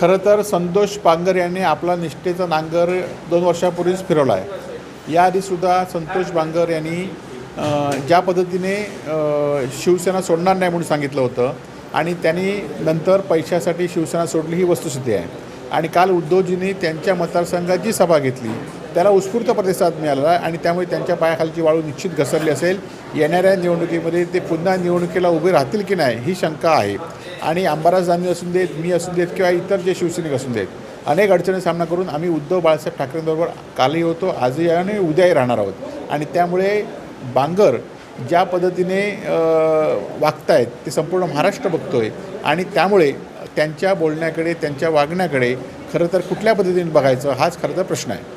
खरं तर संतोष पांगर यांनी आपला निष्ठेचा नांगर दोन वर्षापूर्वीच फिरवला आहे याआधीसुद्धा संतोष बांगर यांनी ज्या पद्धतीने शिवसेना सोडणार नाही म्हणून सांगितलं होतं आणि त्यांनी नंतर पैशासाठी शिवसेना सोडली ही वस्तुस्थिती आहे. आणि काल उद्धवजींनी त्यांच्या मतदारसंघात जी सभा घेतली त्याला उत्स्फूर्त प्रतिसाद मिळाला आणि त्यामुळे त्यांच्या पायाखालची वाळू निश्चित घसरली असेल. येणाऱ्या निवडणुकीमध्ये ते पुन्हा निवडणुकीला उभे राहतील की नाही ही शंका आहे. आणि अंबादास दानवे असून देत मी असून देत किंवा इतर जे शिवसैनिक असून देत अनेक अडचणी सामना करून आम्ही उद्धव बाळासाहेब ठाकरेंबरोबर कालही होतो आजही आणि उद्याही राहणार आहोत. आणि त्यामुळे बांगर ज्या पद्धतीने वागत वागतायत ते संपूर्ण महाराष्ट्र बघतो आहे आणि त्यामुळे त्यांच्या बोलण्याकडे त्यांच्या वागण्याकडे खरं तर कुठल्या पद्धतीने बघायचं हाच खरं तर प्रश्न आहे.